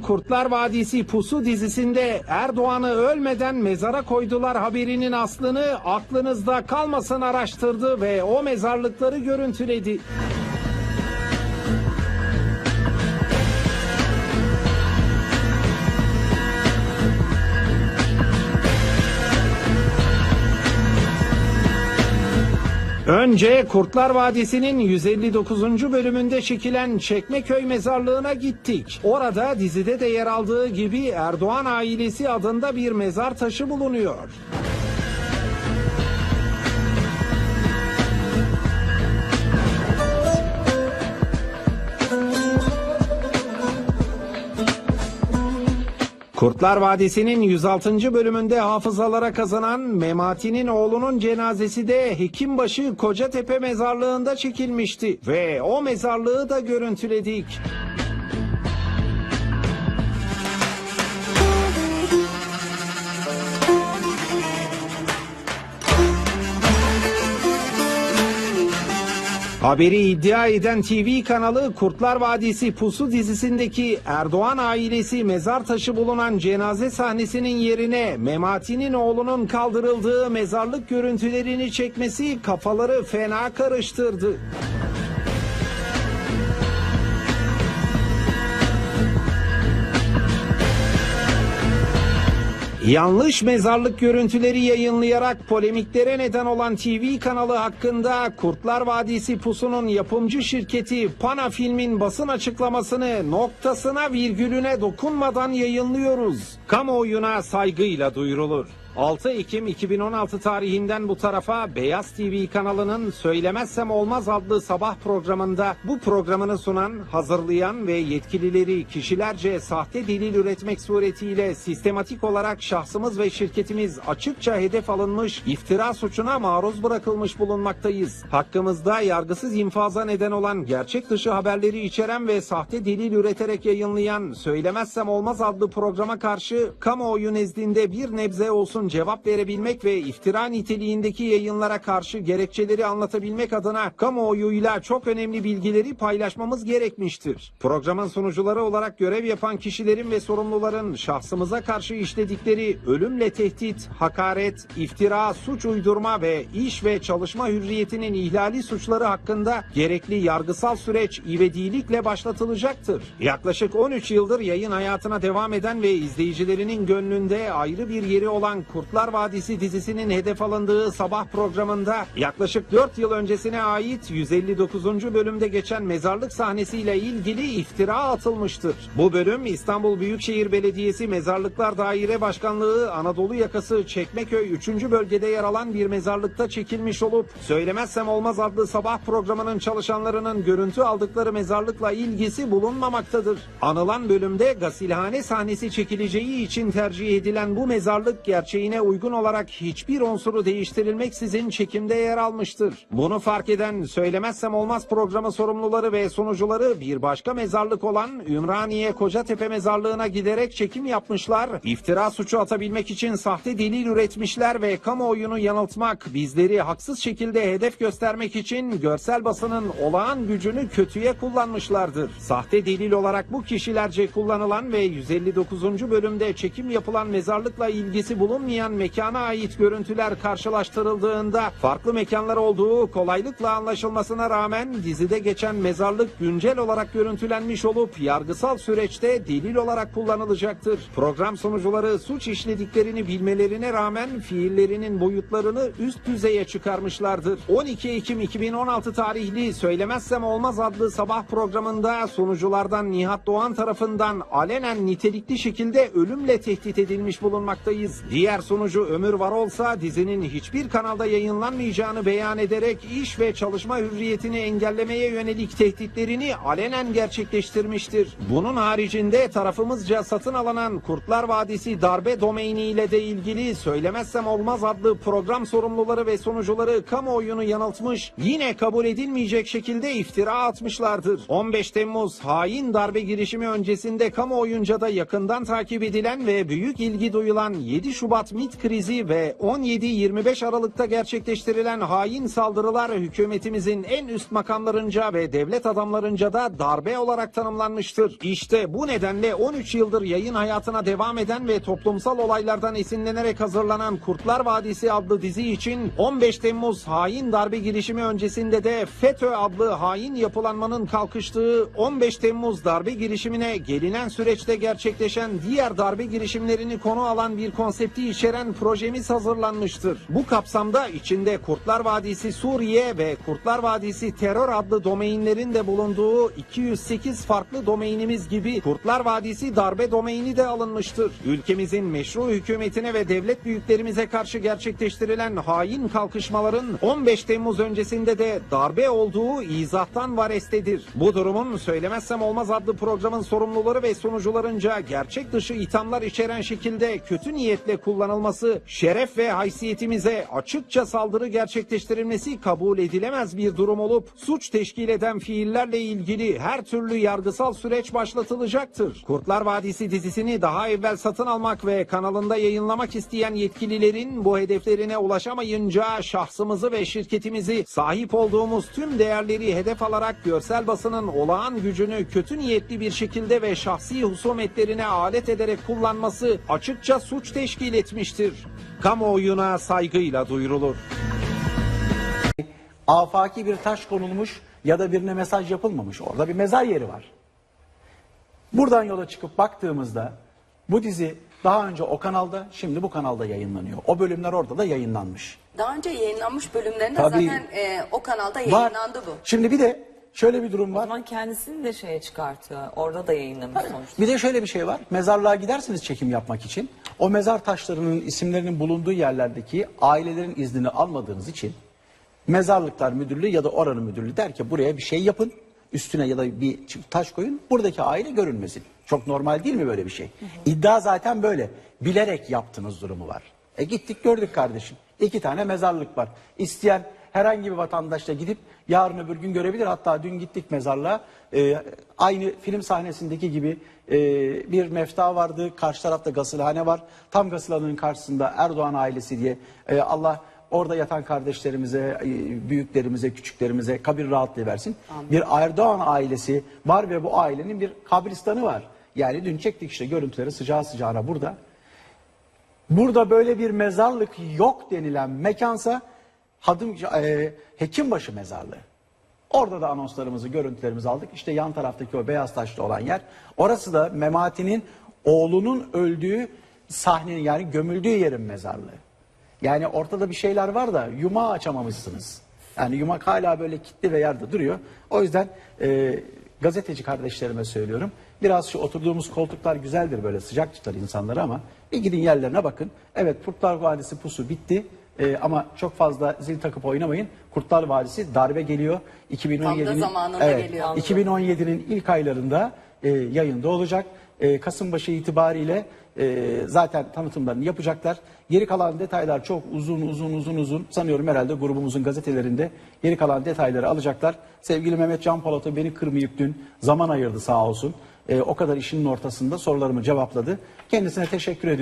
Kurtlar Vadisi Pusu dizisinde Erdoğan'ı ölmeden mezara koydular haberinin aslını aklınızda kalmasın araştırdı ve o mezarlıkları görüntüledi. Önce Kurtlar Vadisi'nin 159. bölümünde çekilen Çekmeköy mezarlığına gittik. Orada dizide de yer aldığı gibi Erdoğan ailesi adında bir mezar taşı bulunuyor. Kurtlar Vadisi'nin 106. bölümünde hafızalara kazanan Memati'nin oğlunun cenazesi de Hekimbaşı Kocatepe mezarlığında çekilmişti ve o mezarlığı da görüntüledik. Haberi iddia eden TV kanalı Kurtlar Vadisi Pusu dizisindeki Erdoğan ailesi mezar taşı bulunan cenaze sahnesinin yerine Memati'nin oğlunun kaldırıldığı mezarlık görüntülerini çekmesi kafaları fena karıştırdı. Yanlış mezarlık görüntüleri yayınlayarak polemiklere neden olan TV kanalı hakkında Kurtlar Vadisi Pusu'nun yapımcı şirketi Pana Film'in basın açıklamasını noktasına virgülüne dokunmadan yayınlıyoruz. Kamuoyuna saygıyla duyurulur. 6 Ekim 2016 tarihinden bu tarafa Beyaz TV kanalının Söylemezsem Olmaz adlı sabah programında bu programını sunan, hazırlayan ve yetkilileri kişilerce sahte delil üretmek suretiyle sistematik olarak şahsımız ve şirketimiz açıkça hedef alınmış, iftira suçuna maruz bırakılmış bulunmaktayız. Hakkımızda yargısız infaza neden olan gerçek dışı haberleri içeren ve sahte delil üreterek yayınlayan Söylemezsem Olmaz adlı programa karşı kamuoyu nezdinde bir nebze olsun cevap verebilmek ve iftira niteliğindeki yayınlara karşı gerekçeleri anlatabilmek adına kamuoyuyla çok önemli bilgileri paylaşmamız gerekmiştir. Programın sunucuları olarak görev yapan kişilerin ve sorumluların şahsımıza karşı işledikleri ölümle tehdit, hakaret, iftira, suç uydurma ve iş ve çalışma hürriyetinin ihlali suçları hakkında gerekli yargısal süreç ivedilikle başlatılacaktır. Yaklaşık 13 yıldır yayın hayatına devam eden ve izleyicilerinin gönlünde ayrı bir yeri olan Kurtlar Vadisi dizisinin hedef alındığı sabah programında yaklaşık 4 yıl öncesine ait 159. bölümde geçen mezarlık sahnesiyle ilgili iftira atılmıştır. Bu bölüm İstanbul Büyükşehir Belediyesi Mezarlıklar Daire Başkanlığı Anadolu yakası Çekmeköy 3. bölgede yer alan bir mezarlıkta çekilmiş olup Söylemezsem Olmaz adlı sabah programının çalışanlarının görüntü aldıkları mezarlıkla ilgisi bulunmamaktadır. Anılan bölümde gasilhane sahnesi çekileceği için tercih edilen bu mezarlık gerçeğine uygun olarak hiçbir unsuru değiştirilmeksizin çekimde yer almıştır. Bunu fark eden Söylemezsem Olmaz programı sorumluları ve sunucuları bir başka mezarlık olan Ümraniye Kocatepe mezarlığına giderek çekim yapmışlar. İftira suçu atabilmek için sahte delil üretmişler ve kamuoyunu yanıltmak, bizleri haksız şekilde hedef göstermek için görsel basının olağan gücünü kötüye kullanmışlardır. Sahte delil olarak bu kişilerce kullanılan ve 159. bölümde çekim yapılan mezarlıkla ilgisi bulunmayan mekana ait görüntüler karşılaştırıldığında farklı mekanlar olduğu kolaylıkla anlaşılmasına rağmen dizide geçen mezarlık güncel olarak görüntülenmiş olup yargısal süreçte delil olarak kullanılacaktır. Program sunucuları suç işlediklerini bilmelerine rağmen fiillerinin boyutlarını üst düzeye çıkarmışlardır. 12 Ekim 2016 tarihli Söylemezsem Olmaz adlı sabah programında sunuculardan Nihat Doğan tarafından alenen nitelikli şekilde ölümle tehdit edilmiş bulunmaktayız. Diğer sunucu Ömür Varolsa dizinin hiçbir kanalda yayınlanmayacağını beyan ederek iş ve çalışma hürriyetini engellemeye yönelik tehditlerini alenen gerçekleştirmiştir. Bunun haricinde tarafımızca satın alınan Kurtlar Vadisi darbe domaini ile de ilgili Söylemezsem Olmaz adlı program sorumluları ve sunucuları kamuoyunu yanıltmış, yine kabul edilmeyecek şekilde iftira atmışlardır. 15 Temmuz hain darbe girişimi öncesinde kamuoyunca da yakından takip edilen ve büyük ilgi duyulan 7 Şubat Şubat krizi ve 17-25 Aralık'ta gerçekleştirilen hain saldırılar hükümetimizin en üst makamlarınca ve devlet adamlarınca da darbe olarak tanımlanmıştır. İşte bu nedenle 13 yıldır yayın hayatına devam eden ve toplumsal olaylardan esinlenerek hazırlanan Kurtlar Vadisi adlı dizi için 15 Temmuz hain darbe girişimi öncesinde de FETÖ adlı hain yapılanmanın kalkıştığı 15 Temmuz darbe girişimine gelinen süreçte gerçekleşen diğer darbe girişimlerini konu alan bir konsepti içeren projemiz hazırlanmıştır. Bu kapsamda içinde Kurtlar Vadisi Suriye ve Kurtlar Vadisi Terör adlı domainlerin de bulunduğu 208 farklı domainimiz gibi Kurtlar Vadisi darbe domaini de alınmıştır. Ülkemizin meşru hükümetine ve devlet büyüklerimize karşı gerçekleştirilen hain kalkışmaların 15 Temmuz öncesinde de darbe olduğu izahtan varestedir. Bu durumun Söylemezsem Olmaz adlı programın sorumluları ve sunucularınca gerçek dışı ithamlar içeren şekilde kötü niyetle kullanılması, şeref ve haysiyetimize açıkça saldırı gerçekleştirilmesi kabul edilemez bir durum olup suç teşkil eden fiillerle ilgili her türlü yargısal süreç başlatılacaktır. Kurtlar Vadisi dizisini daha evvel satın almak ve kanalında yayınlamak isteyen yetkililerin bu hedeflerine ulaşamayınca şahsımızı ve şirketimizi sahip olduğumuz tüm değerleri hedef alarak görsel basının olağan gücünü kötü niyetli bir şekilde ve şahsi husumetlerine alet ederek kullanması açıkça suç teşkil etmiştir. Kamuoyuna saygıyla duyurulur. afaki bir taş konulmuş ya da birine mesaj yapılmamış. Orada bir mezar yeri var. Buradan yola çıkıp baktığımızda bu dizi daha önce o kanalda, şimdi bu kanalda yayınlanıyor. O bölümler orada da yayınlanmış. Daha önce yayınlanmış bölümlerinde Tabii. zaten e, o kanalda Var. yayınlandı bu. Şimdi bir de şöyle bir durum O var. zaman kendisini de şeye çıkartıyor. Orada da yayınlamış sonuçta. Bir de şöyle bir şey var. Mezarlığa gidersiniz çekim yapmak için. O mezar taşlarının isimlerinin bulunduğu yerlerdeki ailelerin iznini almadığınız için mezarlıklar müdürlüğü ya da oranın müdürlüğü der ki buraya bir şey yapın. Üstüne ya da bir taş koyun. Buradaki aile görünmesin. Çok normal değil mi böyle bir şey? İddia zaten böyle. Bilerek yaptığınız durumu var. E gittik gördük kardeşim. İki tane mezarlık var. İsteyen herhangi bir vatandaş da gidip yarın öbür gün görebilir. Hatta dün gittik mezarlığa. Ee, aynı film sahnesindeki gibi e, bir mefta vardı. Karşı tarafta gasılhane var. Tam gasılhanenin karşısında Erdoğan ailesi diye e, Allah orada yatan kardeşlerimize, e, büyüklerimize, küçüklerimize kabir rahatlığı versin. Bir Erdoğan ailesi var ve bu ailenin bir kabristanı var. Yani dün çektik işte görüntüleri sıcağı sıcağına burada. Burada böyle bir mezarlık yok denilen mekansa Hadım e, Hekimbaşı mezarlığı. Orada da anonslarımızı, görüntülerimizi aldık. İşte yan taraftaki o beyaz taşlı olan yer. Orası da Memati'nin oğlunun öldüğü sahnenin yani gömüldüğü yerin mezarlığı. Yani ortada bir şeyler var da yumağı açamamışsınız. Yani yumak hala böyle kilitli ve yerde duruyor. O yüzden e, gazeteci kardeşlerime söylüyorum. Biraz şu oturduğumuz koltuklar güzeldir böyle sıcak tutar insanları ama bir gidin yerlerine bakın. Evet Kurtlar Vadisi pusu bitti. E, ama çok fazla zil takıp oynamayın. Kurtlar Vadisi darbe geliyor. 2017'nin zamanında geliyor. 2017'nin ilk aylarında e, yayında olacak. E, Kasımbaşı itibariyle e, zaten tanıtımlarını yapacaklar. Geri kalan detaylar çok uzun uzun uzun uzun sanıyorum herhalde grubumuzun gazetelerinde geri kalan detayları alacaklar. Sevgili Mehmet Can Polat'a beni kırmayıp dün zaman ayırdı sağ olsun. E, o kadar işinin ortasında sorularımı cevapladı. Kendisine teşekkür ediyorum.